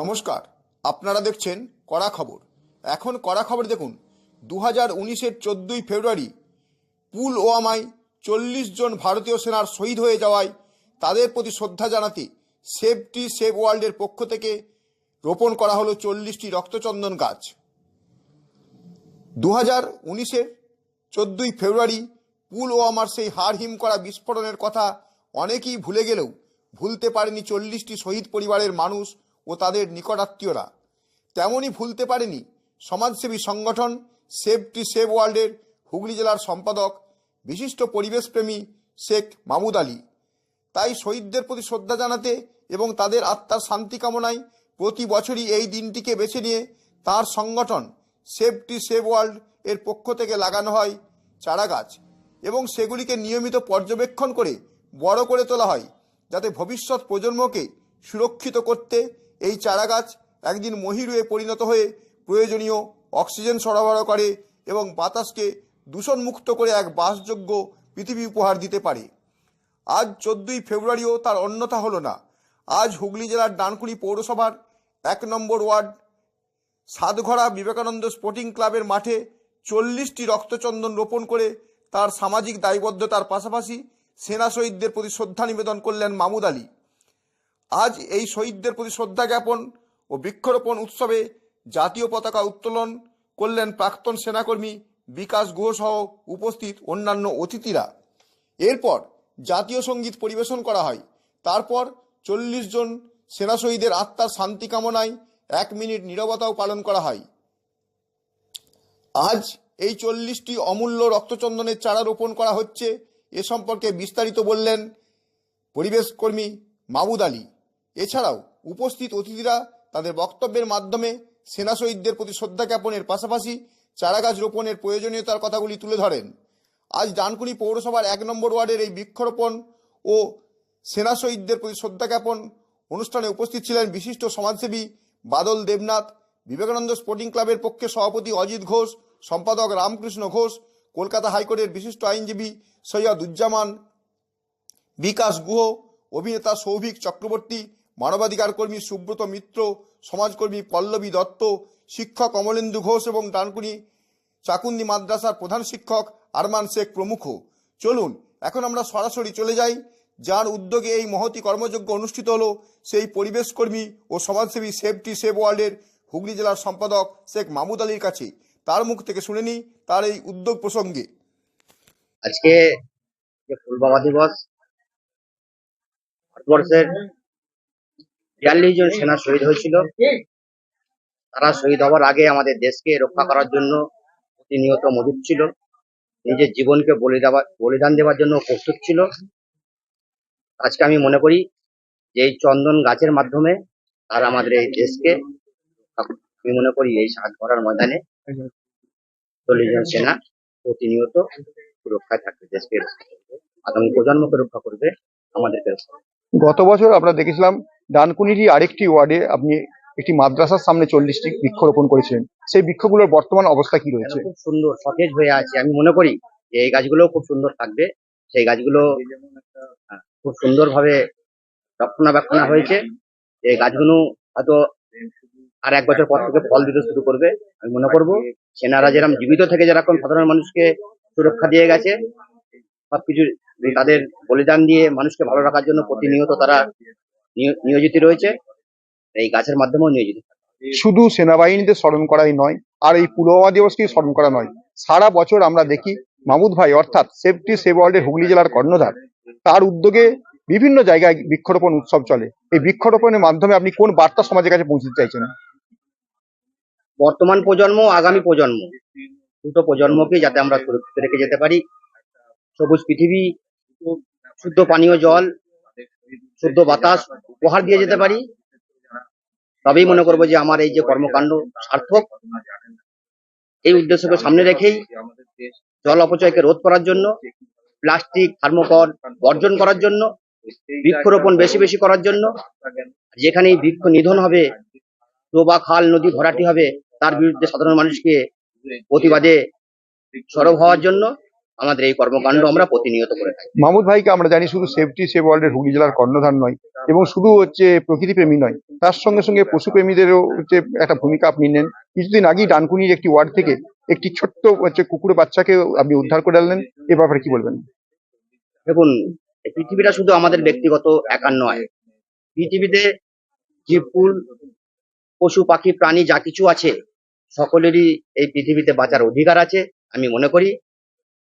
নমস্কার। আপনারা দেখছেন কড়া খবর। এখন কড়া খবর দেখুন। দু হাজার উনিশের চোদ্দোই ফেব্রুয়ারি পুলওয়ামায় চল্লিশ জন ভারতীয় সেনার শহীদ হয়ে যাওয়ায় তাদের প্রতি শ্রদ্ধা জানাতে সেফটি সেভ ওয়ার্ল্ডের পক্ষ থেকে রোপণ করা হলো চল্লিশটি রক্তচন্দন গাছ। দু হাজার উনিশের চোদ্দোই ফেব্রুয়ারি পুলওয়ামার সেই হাড়হিম করা বিস্ফোরণের কথা অনেকেই ভুলে গেলেও ভুলতে পারেনি চল্লিশটি শহীদ পরিবারের মানুষ ও তাদের নিকটাত্মীয়রা তেমনই ভুলতে পারেনি। সমাজসেবী সংগঠন সেভ সেফটি সেভ ওয়ার্ল্ডের হুগলি জেলার সম্পাদক বিশিষ্ট পরিবেশপ্রেমী শেখ মামুদ আলী। তাই শহীদদের প্রতি শ্রদ্ধা জানাতে এবং তাদের আত্মার শান্তি কামনায় প্রতি বছরই এই দিনটিকে বেছে নিয়ে তার সংগঠন সেভ সেফটি সেভ ওয়ার্ল্ড এর পক্ষ থেকে লাগানো হয় চারা গাছ এবং সেগুলিকে নিয়মিত পর্যবেক্ষণ করে বড় করে তোলা হয় যাতে ভবিষ্যৎ প্রজন্মকে সুরক্ষিত করতে এই চারা গাছ একদিন মহিরুয়ে পরিণত হয়ে প্রয়োজনীয় অক্সিজেন সরবরাহ করে এবং বাতাসকে দূষণমুক্ত করে এক বাসযোগ্য পৃথিবী উপহার দিতে পারে। আজ চোদ্দই ফেব্রুয়ারিও তার অন্যথা হলো না। আজ হুগলি জেলার ডানকুনি পৌরসভার এক number ward Satghara Vivekananda sporting ক্লাবের মাঠে চল্লিশটি রক্তচন্দন রোপণ করে তার সামাজিক দায়বদ্ধতার পাশাপাশি সেনা শহীদদের প্রতি শ্রদ্ধা নিবেদন করলেন মামুদ আলী। আজ এই শহীদদের প্রতি শ্রদ্ধা জ্ঞাপন ও বৃক্ষরোপণ উৎসবে জাতীয় পতাকা উত্তোলন করলেন প্রাক্তন সেনাকর্মী বিকাশ গুহ সহ উপস্থিত অন্যান্য অতিথিরা। এরপর জাতীয় সংগীত পরিবেশন করা হয়। তারপর চল্লিশ জন সেনা শহীদের আত্মার শান্তি কামনায় এক মিনিট নীরবতাও পালন করা হয়। আজ এই চল্লিশটি অমূল্য রক্তচন্দনের চারা রোপণ করা হচ্ছে। এ সম্পর্কে বিস্তারিত বললেন পরিবেশ কর্মী মামুদ আলী। এছাড়াও উপস্থিত অতিথিরা তাদের বক্তব্যের মাধ্যমে সেনা শহীদদের প্রতি শ্রদ্ধা জ্ঞাপনের পাশাপাশি চারাগাছ রোপণের প্রয়োজনীয়তার কথাগুলি তুলে ধরেন। আজ ডানকুনি পৌরসভার এক নম্বর ওয়ার্ডের এই বৃক্ষরোপণ ও সেনা শহীদদের প্রতি শ্রদ্ধা জ্ঞাপন অনুষ্ঠানে উপস্থিত ছিলেন বিশিষ্ট সমাজসেবী বাদল দেবনাথ, বিবেকানন্দ স্পোর্টিং ক্লাবের পক্ষে সভাপতি অজিত ঘোষ, সম্পাদক রামকৃষ্ণ ঘোষ, কলকাতা হাইকোর্টের বিশিষ্ট আইনজীবী সৈয়দ উজ্জামান, বিকাশ গুহ, অভিনেতা সৌভিক চক্রবর্তী মানবাধিকার কর্মী সুব্রত মিত্র, সমাজকর্মী পল্লবী দত্ত, শিক্ষক অমলেন্দু ঘোষ এবং ডানকুনি চাকুন্দি মাদ্রাসার প্রধান শিক্ষক আরমান শেখ প্রমুখ। চলুন, এখন আমরা সরাসরি চলে যাই। যার উদ্যোগে এই মহতি কর্মযজ্ঞ অনুষ্ঠিত হলো, সেই পরিবেশ কর্মী ও সমাজসেবী সেফটি সেভ ওয়ার্ল্ডের হুগলি জেলার সম্পাদক শেখ মাহমুদ আলীর কাছে। তার মুখ থেকে শুনে নিই তার এই উদ্যোগ প্রসঙ্গে। আজকে পুলবামা দিবস, ভারতবর্ষের বিয়াল্লিশ জন সেনা শহীদ হয়েছিল। তারা শহীদ হওয়ার আগে আমাদের দেশকে রক্ষা করার জন্য প্রতিনিয়ত মজুদ ছিল। নিজের জীবনকে বলি দেওয়া, বলিদান দেওয়ার জন্য প্রস্তুত ছিল। আজকে আমি মনে করি যে এই চন্দন গাছের মাধ্যমে তারা আমাদের এই দেশকে আমি মনে করি এই সাত করার ময়দানে চল্লিশ জন সেনা প্রতিনিয়ত সুরক্ষায় থাকবে, দেশকে আগামী প্রজন্মকে রক্ষা করবে আমাদেরকে গত বছর আমরা দেখেছিলাম ডানকুনিরই আরেকটি ওয়ার্ডে আপনি একটি মাদ্রাসার সামনে চল্লিশটি বৃক্ষরোপণ করেছিলেন। সেই বৃক্ষগুলোর বর্তমান অবস্থা কি রয়েছে? খুব সুন্দর সতেজ হয়ে আছে। আমি মনে করি যে এই গাছগুলো খুব সুন্দর থাকবে। সেই গাছগুলো আহ, খুব সুন্দরভাবে রক্ষণাবেক্ষণ হয়েছে। এই গাছগুলো হয়তো আর এক বছর পর থেকে ফল দিতে শুরু করবে। আমি মনে করব সেনারা যেরকম জীবিত থেকে যেরকম সাধারণ মানুষকে সুরক্ষা দিয়ে গেছে সবকিছু তাদের বলিদান দিয়ে মানুষকে ভালো রাখার জন্য প্রতিনিয়ত তারা নিয়োজিত রয়েছে। এই গাছের মাধ্যমেও নিয়োজিত। শুধু সেনাবাহিনীতে স্মরণ করাই নয় আর এই পুলওয়ামা দিবসকে স্মরণ করা নয়। সারা বছর আমরা দেখি মামুদ ভাই অর্থাৎ সেফটি সেভ ওয়ার্ল্ডের হুগলি জেলার কর্ণধার তার উদ্যোগে বিভিন্ন জায়গায় বৃক্ষরোপণ উৎসব চলে। এই বৃক্ষরোপণের মাধ্যমে আপনি কোন বার্তা সমাজের কাছে পৌঁছতে চাইছেন? বর্তমান প্রজন্ম আগামী প্রজন্ম দুটো প্রজন্মকে যাতে আমরা সুরক্ষিত রেখে যেতে পারি। সবুজ পৃথিবী শুদ্ধ পানীয় জল শুদ্ধ বাতাস উপহার দিয়ে যেতে পারি? তবেই মনে করব যে আমার এই যে কর্মকাণ্ড সার্থক। এই উদ্দেশ্যকে সামনে রেখেই জল অপচয়কে রোধ করার জন্য, প্লাস্টিক, থার্মোকল বর্জন করার জন্য, বৃক্ষরোপণ বেশি বেশি করার জন্য, যেখানেই বৃক্ষ নিধন হবে ডোবা খাল নদী ভরাটি হবে, তার বিরুদ্ধে সাধারণ মানুষকে প্রতিবাদে সরব হওয়ার জন্য আমাদের এই কর্মকাণ্ড আমরা প্রতিনিয়ত করে থাকি। মামুদ ভাইকে আমরা জানি শুধু সেফটি সেভ ওয়ার্ল্ডের হুগলি জেলার কর্ণধার নয় এবং শুধু হচ্ছে প্রকৃতি প্রেমী নয় তার সঙ্গে সঙ্গে পশুপ্রেমীদেরও হচ্ছে একটা ভূমিকা আপনি নেন। কিছুদিন আগেই ডানকুনির একটি ওয়ার্ড থেকে একটি ছোট্ট হচ্ছে কুকুর বাচ্চাকে আপনি উদ্ধার করে আনলেন এ ব্যাপারে কি বলবেন? দেখুন পৃথিবীটা শুধু আমাদের ব্যক্তিগত একার নয় পৃথিবীতে জীবকুল পশু পাখি প্রাণী যা কিছু আছে সকলেরই এই পৃথিবীতে বাঁচার অধিকার আছে আমি মনে করি।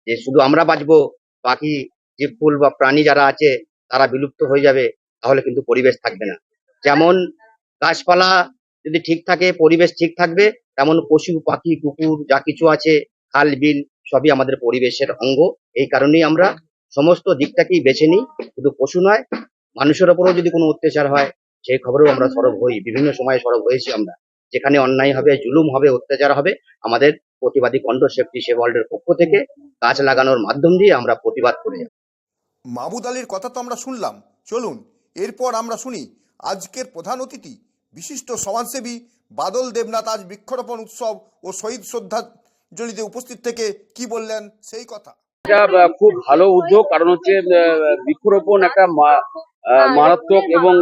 যে শুধু আমরা বাঁচবো, বাকি যে ফুল বা প্রাণী যারা আছে, তারা বিলুপ্ত হয়ে যাবে, তাহলে কিন্তু পরিবেশ থাকবে না। যেমন গাছপালা যদি ঠিক থাকে, পরিবেশ ঠিক থাকবে, তেমন পশু, পাখি, কুকুর যা কিছু আছে, খাল, বিল, সবই আমাদের পরিবেশের অঙ্গ। এই কারণেই আমরা সমস্ত দিকটাকেই বেছে নিই। শুধু পশু নয়, মানুষের ওপরেও যদি কোনো অত্যাচার হয়, সেই খবরেও আমরা সরব হই। বিভিন্ন সময়ে সরব হয়েছি আমরা। যেখানে অন্যায় হবে জুলুম হবে অত্যাচার হবে আমাদের প্রতিবাদী কণ্ঠ সেফটি সে ওয়ার্ল্ডের পক্ষ থেকে গাছ লাগানোর মাধ্যম দিয়ে আমরা প্রতিবাদ করে যাই। মাহবুদ আলীর কথা তো আমরা শুনলাম চলুন এরপর আমরা শুনি আজকের প্রধান অতিথি বিশিষ্ট সমাজসেবী বাদল দেবনাথ আজ বৃক্ষরোপণ উৎসব ও শহীদ শ্রদ্ধাঞ্জলিতে উপস্থিত থেকে কি বললেন সেই কথা এটা খুব ভালো উদ্যোগ কারণ হচ্ছে বৃক্ষরোপণ একটা মারাত্মক এবং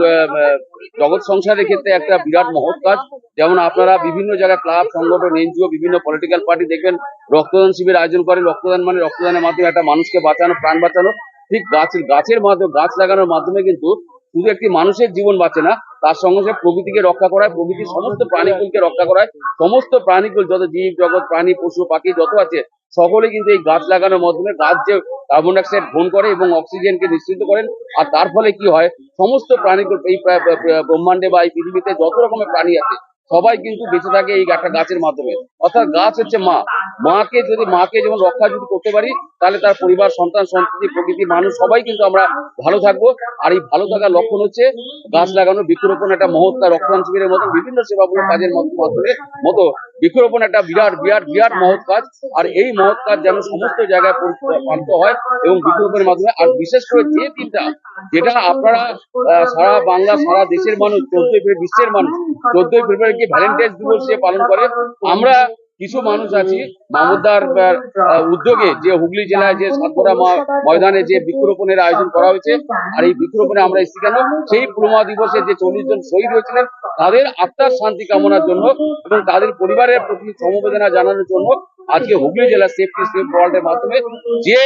জগৎ সংসারের ক্ষেত্রে একটা বিরাট মহৎ কাজ। যেমন আপনারা বিভিন্ন জায়গায় ক্লাব সংগঠন এনজিও বিভিন্ন পলিটিক্যাল পার্টি দেখবেন রক্তদান শিবির আয়োজন করে। রক্তদান মানে রক্তদানের মাধ্যমে একটা মানুষকে বাঁচানো প্রাণ বাঁচানো। ঠিক গাছের গাছের মাধ্যমে গাছ লাগানোর মাধ্যমে কিন্তু শুধু একটি মানুষের জীবন বাঁচে না তার সঙ্গে সঙ্গে প্রকৃতিকে রক্ষা করায় প্রকৃতির সমস্ত প্রাণীকুলকে রক্ষা করায়। সমস্ত প্রাণীকুল যত জীব জগৎ প্রাণী পশু পাখি যত আছে সকলে কিন্তু এই গাছ লাগানোর মাধ্যমে গাছ যে কার্বন ডাইঅক্সাইড গ্রহণ করে এবং অক্সিজেনকে নিশ্চিত করেন। আর তার ফলে কি হয়, সমস্ত প্রাণী এই ব্রহ্মাণ্ডে বা এই পৃথিবীতে যত রকমের প্রাণী আছে, সবাই কিন্তু বেঁচে থাকে এই একটা গাছের মাধ্যমে। অর্থাৎ গাছ হচ্ছে মা। মাকে যদি মাকে যেমন রক্ষা যদি করতে পারি তাহলে তার পরিবার সন্তান সন্ততি প্রকৃতি মানুষ সবাই কিন্তু আমরা ভালো থাকব। আর এই ভালো থাকার লক্ষণ হচ্ছে গাছ লাগানো বৃক্ষরোপণ একটা কাজ, রক্তদান শিবিরের মতো বিভিন্ন সেবামূলক কাজের মাধ্যমে মতো বৃক্ষরোপণ একটা বিরাট বিরাট বিরাট মহৎ কাজ। আর এই মহৎ কাজ যেন সমস্ত জায়গায় পালিত হয় এবং বৃক্ষরোপণের মাধ্যমে আর বিশেষ করে যে দিনটা যেটা আপনারা সারা বাংলা সারা দেশের মানুষ চোদ্দই বিশ্বের মানুষ চোদ্দই ফেব্রুয়ারিকে ভ্যালেন্টাইন্স দিবস পালন করে আমরা কিছু মানুষ আছি মামুদার উদ্যোগে যে হুগলি জেলায় যে সাতপুরা ময়দানে যে বৃক্ষরোপণের আয়োজন করা হয়েছে আর এই বৃক্ষরোপণে আমরা এসেছি কেন? সেই পুরমা দিবসে যে চল্লিশ জন শহীদ হয়েছিলেন তাদের আত্মার শান্তি কামনার জন্য এবং তাদের পরিবারের প্রতি সমবেদনা জানানোর জন্য আজকে হুগলি জেলা সেফটি সেফ ওয়ার্ল্ডের মাধ্যমে যে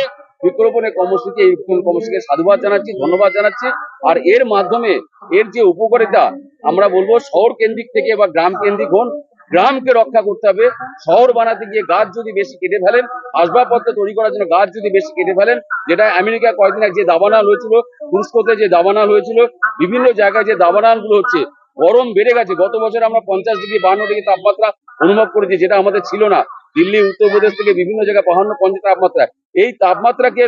বৃক্ষরোপণের কর্মসূচি এই কর্মসূচিকে সাধুবাদ জানাচ্ছি ধন্যবাদ জানাচ্ছি। আর এর মাধ্যমে এর যে উপকারিতা আমরা বলব শহর কেন্দ্রিক থেকে বা গ্রাম কেন্দ্রিক হন গ্রামকে রক্ষা করতে হবে। শহর বানাতে গিয়ে গাছ যদি বেশি কেটে ফেলেন, আসবাবপত্র তৈরি করার জন্য গাছ যদি বেশি কেটে ফেলেন, যেটা আমেরিকা কয়েকদিন আগে যে দাবানাল হয়েছিল, তুরস্কতে যে দাবানাল হয়েছিল, বিভিন্ন জায়গায় যে দাবানালগুলো হচ্ছে, গরম বেড়ে গেছে। গত বছর আমরা পঞ্চাশ ডিগ্রি, বান্ন ডিগ্রি তাপমাত্রা অনুভব করেছি, যেটা আমাদের ছিল না। দিল্লি, উত্তরপ্রদেশ থেকে বিভিন্ন জায়গায় বাহান্ন পঞ্চাশ তাপমাত্রা এই তাপমাত্রাকে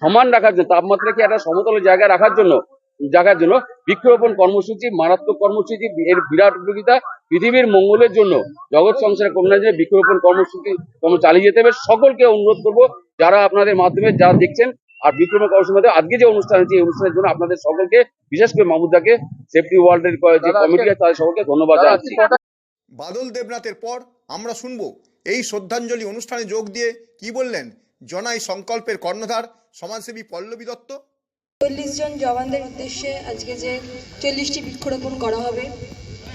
সমান রাখার জন্য, তাপমাত্রাকে একটা সমতল জায়গায় রাখার জন্য জায়গার জন্য বৃক্ষরোপণ কর্মসূচি মারাত্মক কর্মসূচি এর বিরাট উপযোগিতা পৃথিবীর মঙ্গলের জন্য। জগৎ সংসারের কল্যাণের জন্য বৃক্ষরোপণ কর্মসূচি কর্ম চালিয়ে যেতে হবে। সকলকে অনুরোধ করব যারা আপনাদের মাধ্যমে যা দেখছেন আর বৃক্ষরোপণ কর্মসূচির আজকে যে অনুষ্ঠান হচ্ছে এই অনুষ্ঠানের জন্য আপনাদের সকলকে বিশেষ করে মাহমুদাকে সেফটি ওয়ার্ল্ডের যে কমিটি আছে তাদের সকলকে ধন্যবাদ জানাচ্ছি। বাদল দেবনাথের পর আমরা শুনব এই শ্রদ্ধাঞ্জলি অনুষ্ঠানে যোগ দিয়ে কি বললেন জনাই সংকল্পের কর্ণধার সমাজসেবী পল্লবী দত্ত? চল্লিশ জন জওয়ানদের উদ্দেশ্যে আজকে যে চল্লিশটি বৃক্ষরোপণ করা হবে,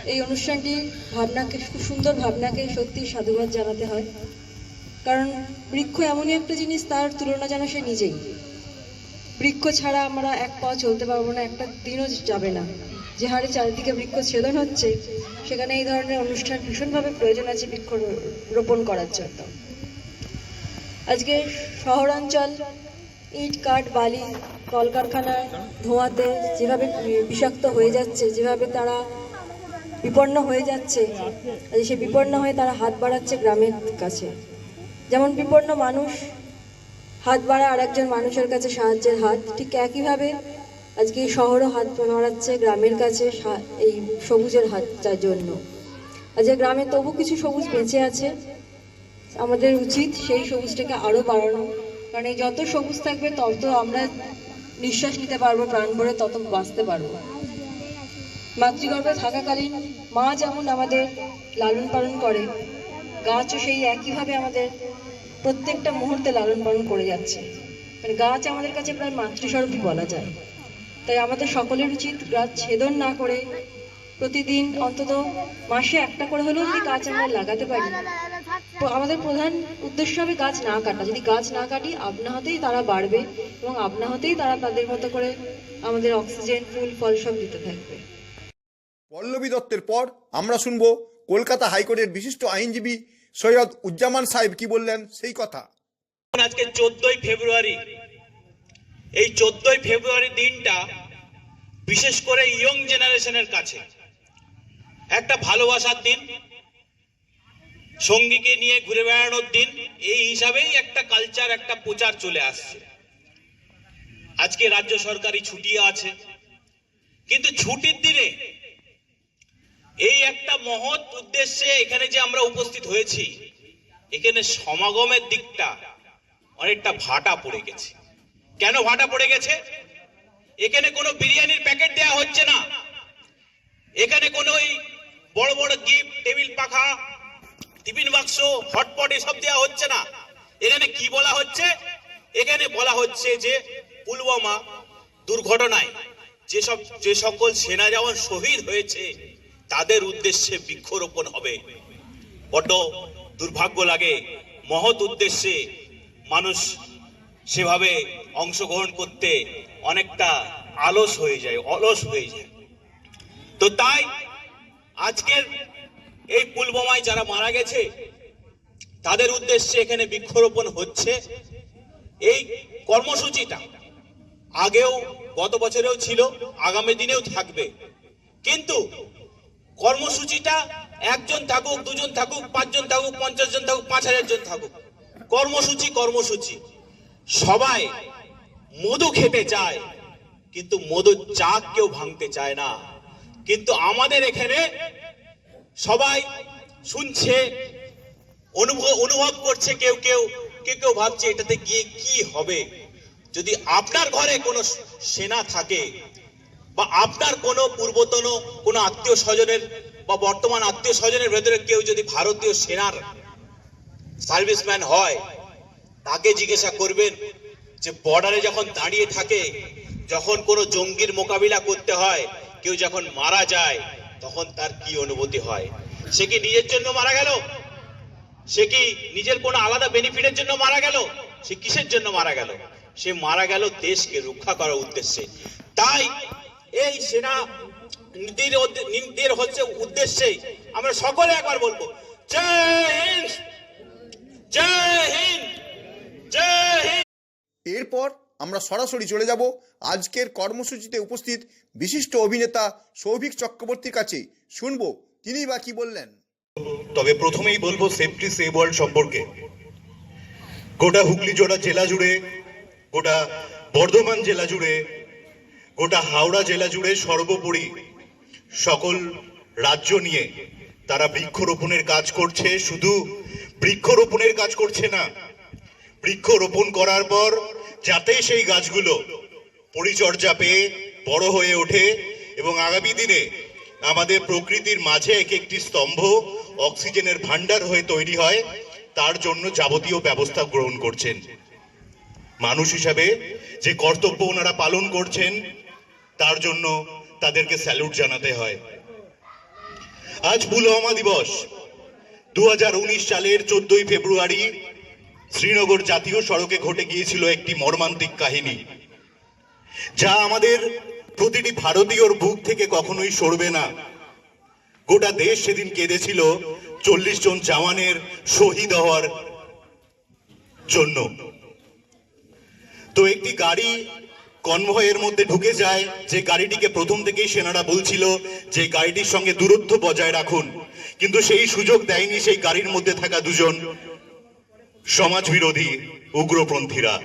এই অনুষ্ঠানটি ভাবনাকে, খুব সুন্দর ভাবনাকে সত্যি সাধুবাদ জানাতে হয়। কারণ বৃক্ষ এমনই একটা জিনিস, তার তুলনা যেন সে নিজেই। বৃক্ষ ছাড়া আমরা এক পা চলতে পারব না, একটা দিনও যাবে না। যে হারে চারিদিকে বৃক্ষ ছেদন হচ্ছে, সেখানে এই ধরনের অনুষ্ঠান ভীষণভাবে প্রয়োজন আছে বৃক্ষ রোপণ করার জন্য। আজকে শহরাঞ্চল, ইট, কাঠ, বালি কলকারখানার ধোঁয়াতে যেভাবে বিষাক্ত হয়ে যাচ্ছে, যেভাবে তারা বিপন্ন হয়ে যাচ্ছে সে বিপন্ন হয়ে তারা হাত বাড়াচ্ছে গ্রামের কাছে। যেমন বিপন্ন মানুষ হাত বাড়া আর একজন মানুষের কাছে সাহায্যের হাত, ঠিক একইভাবে আজকে শহরও হাত বাড়াচ্ছে গ্রামের কাছে এই সবুজের হাতটার জন্য। আজকে গ্রামে তবু কিছু সবুজ বেঁচে আছে। আমাদের উচিত সেই সবুজটাকে আরও বাড়ানো। কারণ এই যত সবুজ থাকবে, তত আমরা নিঃশ্বাস নিতে পারব, প্রাণ ভরে তত বাঁচতে পারব। মাতৃগর্ভে থাকাকালীন মা যেমন আমাদের লালন পালন করে, গাছও সেই একইভাবে আমাদের প্রত্যেকটা মুহূর্তে লালন পালন করে যাচ্ছে। মানে গাছ আমাদের কাছে প্রায় মাতৃস্বরূপই বলা যায়। তাই আমাদের সকলের উচিত গাছ ছেদন না করে প্রতিদিন অন্তত মাসে একটা করে হলেও যদি গাছ আমরা লাগাতে পারি আমাদের প্রধান উদ্দেশ্য হবে গাছ না কাটা। যদি গাছ না কাটি আপনা হতেই তারা বাড়বে এবং আপনা হতেই তারা তাদের মতো করে আমাদের অক্সিজেন ফুল ফল সব দিতে থাকবে। পল্লবী দত্তের পর আমরা শুনব কলকাতা হাইকোর্টের বিশিষ্ট আইনজীবী সৈয়দ উজ্জামান সাহেব কি বললেন সেই কথা। আজকে চোদ্দই ফেব্রুয়ারি। এই চোদ্দই ফেব্রুয়ারি দিনটা বিশেষ করে ইয়ং জেনারেশনের কাছে। একটা ভালোবাসার দিন সঙ্গীকে নিয়ে ঘুরে বেড়ানোর দিন এই হিসাবেই একটা কালচার একটা প্রচার চলে আসছে। আজকে রাজ্য সরকারি ছুটি আছে। কিন্তু ছুটির দিনে এই একটা মহৎ উদ্দেশ্যে এখানে যে আমরা উপস্থিত হয়েছি, এখানে সমাগমের দিকটা অনেকটা ভাটা পড়ে গেছে। কেন ভাটা পড়ে গেছে? এখানে কোনো বিরিয়ানির প্যাকেট দেয়া হচ্ছে না। এখানে কোনো বড় বড় গিফট, টেবিল পাখা টিফিন বাক্স হটপট এসব দেওয়া হচ্ছে না। এখানে কি বলা হচ্ছে? এখানে বলা হচ্ছে যে পুলওয়ামা দুর্ঘটনায় যেসব, যে সকল সেনা জওয়ান শহীদ হয়েছে, তাদের উদ্দেশ্যে বৃক্ষরোপণ হবে। বড্ড দুর্ভাগ্য লাগে, মহৎ উদ্দেশ্যে মানুষ সেভাবে অংশগ্রহণ করতে অনেকটা আলস হয়ে যায়, অলস হয়ে যায়। তো তাই আজকের এই পুলবোমায় যারা মারা গেছে, তাদের উদ্দেশ্যে এখানে বৃক্ষরোপণ হচ্ছে। এই কর্মসূচিটা আগেও গত বছরেও ছিল, আগামী দিনেও থাকবে। কিন্তু কর্মসূচিটা একজন থাকুক, দুজন থাকুক, পাঁচজন থাকুক, পঞ্চাশ জন থাকুক, পাঁচ হাজার জন থাকুক। কর্মসূচি কর্মসূচি। সবাই মধু খেতে চায়, কিন্তু মধু চাক কেউ ভাঙতে চায় না। কিন্তু আমাদের এখানে সবাই শুনছে, অনুভব অনুভব করছে কেউ কেউ কেউ কেউ ভাবছে এটাতে গিয়ে কি হবে। যদি আপনার ঘরে কোনো সেনা থাকে বা আপনার কোনো পূর্বতন কোনো আত্মীয় স্বজনের বা বর্তমান আত্মীয় স্বজনের ভেতরে কেউ যদি ভারতীয় সেনার সার্ভিসম্যান হয়, তাকে জিজ্ঞাসা করবেন যে বর্ডারে যখন দাঁড়িয়ে থাকে, যখন কোনো জঙ্গির মোকাবিলা করতে হয়, কেউ যখন মারা যায় তখন তার কি অনুভূতি হয়? সে কি নিজের জন্য মারা গেল? সে কি নিজের কোনো আলাদা বেনিফিটের জন্য মারা গেল? সে কিসের জন্য মারা গেল? সে মারা গেল দেশকে রক্ষা করার উদ্দেশ্যে। তাই এই সেনা নীতির হচ্ছে উদ্দেশ্যে আমরা সকলে একবার বলব, জয় হিন্দ! জয় হিন্দ! জয় হিন্দ! এরপর আমরা সরাসরি চলে যাব আজকের কর্মসূচিতে উপস্থিত বিশিষ্ট অভিনেতা সৌভিক চক্রবর্তীর কাছে। শুনব, তিনি বা কি বললেন? তবে প্রথমেই বলব সেফটি সেভ ওয়ার্ল্ড সম্পর্কে। গোটা হুগলি জোড়া জেলা জুড়ে, গোটা বর্ধমান জেলা জুড়ে, গোটা হাওড়া জেলা জুড়ে সর্বোপরি সকল রাজ্য নিয়ে তারা বৃক্ষরোপণের কাজ করছে। শুধু বৃক্ষরোপণের কাজ করছে না, বৃক্ষরোপণ করার পর যাতে সেই গাছগুলো পরিচর্যা পেয়ে বড় হয়ে ওঠে এবং আগামী দিনে আমাদের প্রকৃতির মাঝে এক একটি স্তম্ভ অক্সিজেনের ভান্ডার হয়ে তৈরি হয়, তার জন্য যাবতীয় ব্যবস্থা গ্রহণ করছেন। মানুষ হিসাবে যে কর্তব্য ওনারা পালন করছেন, তার জন্য তাদেরকে স্যালুট জানাতে হয়। আজ পুলওয়ামা দিবস। দু হাজার উনিশ সালের চোদ্দই ফেব্রুয়ারি শ্রীনগর জাতীয় সড়কে ঘটে গিয়েছিল একটি মর্মান্তিক কাহিনী, যা আমাদের প্রতিটি ভারতীয়র বুক থেকে কখনোই সরবে না। গোটা দেশ সেদিন কেঁদেছিল চল্লিশ জন জওয়ানের শহীদ হওয়ার জন্য। তো একটি গাড়ি কনভয়ের মধ্যে ঢুকে যায়, যে গাড়িটিকে প্রথম থেকেই সেনারা বলছিল যে গাড়িটির সঙ্গে দূরত্ব বজায় রাখুন, কিন্তু সেই সুযোগ দেয়নি সেই গাড়ির মধ্যে থাকা দুজন। সমাজ বিরোধী উগ্রপন্থীরা।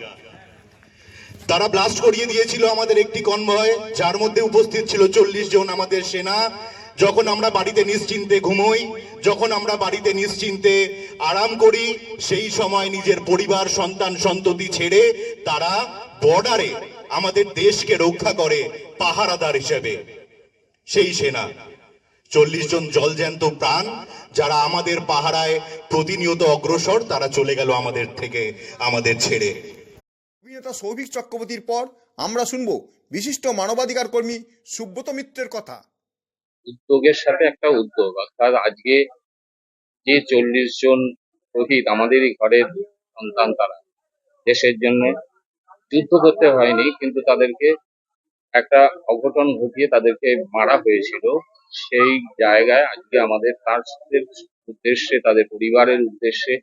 তারা ব্লাস্ট করিয়ে দিয়েছিল আমাদের একটি কনভয় যার মধ্যে উপস্থিত ছিল চল্লিশ জন আমাদের সেনা। যখন আমরা বাড়িতে নিশ্চিন্তে ঘুমোই, যখন আমরা বাড়িতে নিশ্চিন্তে আরাম করি, সেই সময় নিজের পরিবার, সন্তান, সন্ততি ছেড়ে তারা বর্ডারে আমাদের দেশকে রক্ষা করে পাহারাদার হিসেবে। সেই সেনা। চল্লিশ জন জলজ্যান্ত প্রাণ যারা আমাদের পাহারায় প্রতিনিয়ত অগ্রসর তারা চলে গেল আমাদের থেকে আমাদের ছেড়ে। অভিনেতা সৌভিক চক্রবর্তীর পর আমরা শুনব বিশিষ্ট মানবাধিকার কর্মী সুব্রত মিত্রের কথা। উদ্যোগের সাথে একটা উদ্যোগ অর্থাৎ আজকে যে চল্লিশ জন শহীদ আমাদেরই ঘরের সন্তান তারা দেশের জন্য যুদ্ধ করতে হয়নি কিন্তু তাদেরকে একটা অঘটন ঘটিয়ে তাদেরকে মারা হয়েছিল। সেই জায়গায় আজকে আমাদের তাদের উদ্দেশ্যে, তাদের পরিবারের উদ্দেশ্যে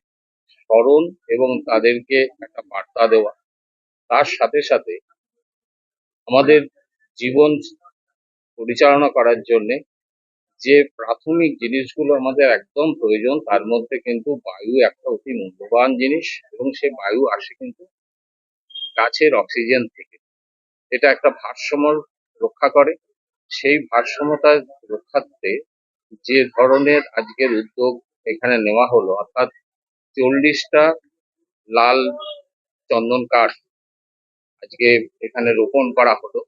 স্মরণ এবং তাদেরকে একটা বার্তা দেওয়া। তার সাথে সাথে আমাদের জীবন পরিচালনা করার জন্যে যে প্রাথমিক জিনিসগুলো আমাদের একদম প্রয়োজন, তার মধ্যে কিন্তু বায়ু একটা অতি মূল্যবান জিনিস এবং সে বায়ু আসে কিন্তু গাছের অক্সিজেন থেকে। এটা একটা ভারসাম্য রক্ষা করে। সেই ভারসাম্যতা রক্ষার্থে যে ধরনের আজকের উদ্যোগ এখানে নেওয়া হলো, অর্থাৎ চল্লিশটা লাল চন্দন কাঠ আজকে এখানে রোপণ করা হলো।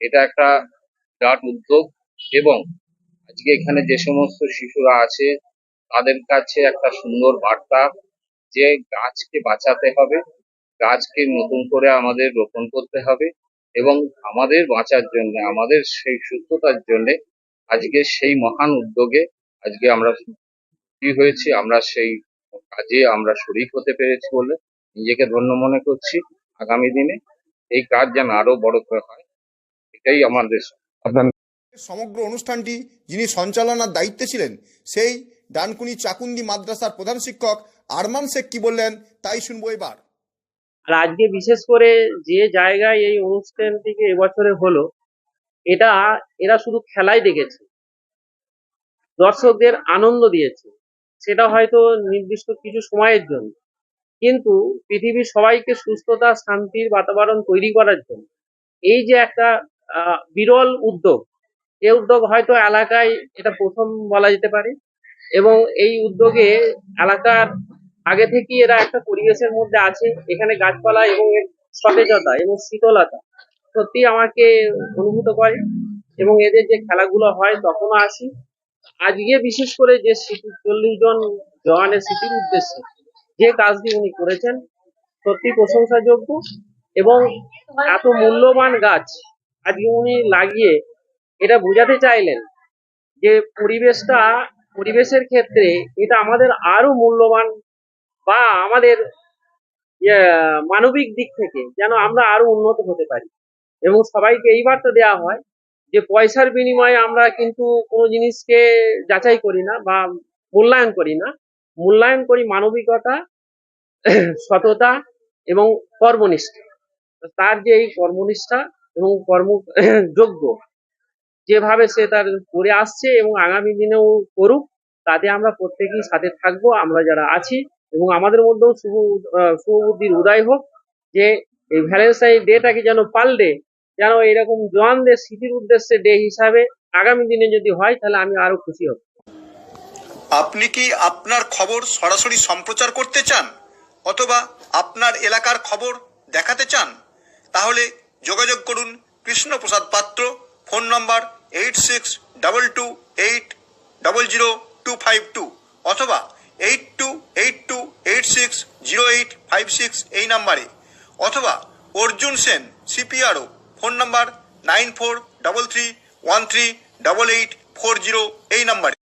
এটা একটা বিরাট উদ্যোগ এবং আজকে এখানে যে সমস্ত শিশুরা আছে, তাদের কাছে একটা সুন্দর বার্তা যে গাছকে বাঁচাতে হবে, গাছকে নতুন করে আমাদের রোপণ করতে হবে। এবং আমাদের বাঁচার জন্য আমাদের সেই সুস্থতার জন্য আজকে সেই মহান উদ্যোগে আজকে আমরা কি হয়েছি আমরা সেই কাজে আমরা শরিক হতে পেরেছি বলে নিজেকে ধন্য মনে করছি আগামী দিনে। এই কাজ যেন আরও বড় করে হয় এটাই আমাদের সমগ্র অনুষ্ঠানটি যিনি সঞ্চালনার দায়িত্বে ছিলেন সেই ডানকুনি চাকুন্দি মাদ্রাসার প্রধান শিক্ষক আরমান শেখ কি বললেন তাই শুনব এবার। আর আজকে বিশেষ করে যে জায়গায় এই অনুষ্ঠানটিকে এবছরে হলো, এটা, এরা শুধু খেলাই দেখেছে, দর্শকদের আনন্দ দিয়েছে, সেটা হয়তো নির্দিষ্ট কিছু সময়ের জন্য। কিন্তু পৃথিবীর সবাইকে সুস্থতা, শান্তির বাতাবরণ তৈরি করার জন্য এই যে একটা বিরল উদ্যোগ এই উদ্যোগ হয়তো এলাকায় এটা প্রথম বলা যেতে পারে এবং এই উদ্যোগে এলাকার আগে থেকেই এরা একটা পরিবেশের মধ্যে আছে, এখানে গাছপালা এবং এর সতেজতা এবং শীতলতা। সত্যি আমাকে অনুভূত করে এবং এদের যে খেলাগুলো হয় তখনও আসি। আজকে বিশেষ করে যে চল্লিশ জন জওয়ানের স্মৃতির উদ্দেশ্যে যে কাজটি উনি করেছেন, সত্যি প্রশংসাযোগ্য এবং এত মূল্যবান গাছ আজকে উনি লাগিয়ে এটা বোঝাতে চাইলেন যে পরিবেশটা, পরিবেশের ক্ষেত্রে এটা আমাদের আরও মূল্যবান বা আমাদের ইয়ে, মানবিক দিক থেকে যেন আমরা আরও উন্নত হতে পারি। এবং সবাইকে এই বার্তা দেওয়া হয় যে পয়সার বিনিময়ে আমরা কিন্তু কোনো জিনিসকে যাচাই করি না বা মূল্যায়ন করি না। মূল্যায়ন করি মানবিকতা সততা এবং কর্মনিষ্ঠা। তার যে এই কর্মনিষ্ঠা এবং কর্ম যোগ্য যেভাবে সে তার করে আসছে এবং আগামী দিনেও করুক তাতে আমরা প্রত্যেকেই সাথে থাকব। আমরা যারা আছি এবং আমাদের মধ্যেও শুভ শুভ বুদ্ধির উদয় হোক যে এই ভ্যালেন্টাইন ডেটাকে যেন পাল্টে, যেন এরকম জওয়ানদের স্মৃতির উদ্দেশ্যে ডে হিসাবে আগামী দিনে যদি হয়, তাহলে আমি আরও খুশি হব। আপনি কি আপনার খবর সরাসরি সম্প্রচার করতে চান? অথবা আপনার এলাকার খবর দেখাতে চান? তাহলে যোগাযোগ করুন Krishnaprasad Patra, phone number eight six double two eight double zero two five two অথবা eight two eight two, eight six, zero eight, five six এই নাম্বারে। অথবা Arjun Sen, CPRO, phone number nine four double three one three double eight four zero এই নাম্বারে।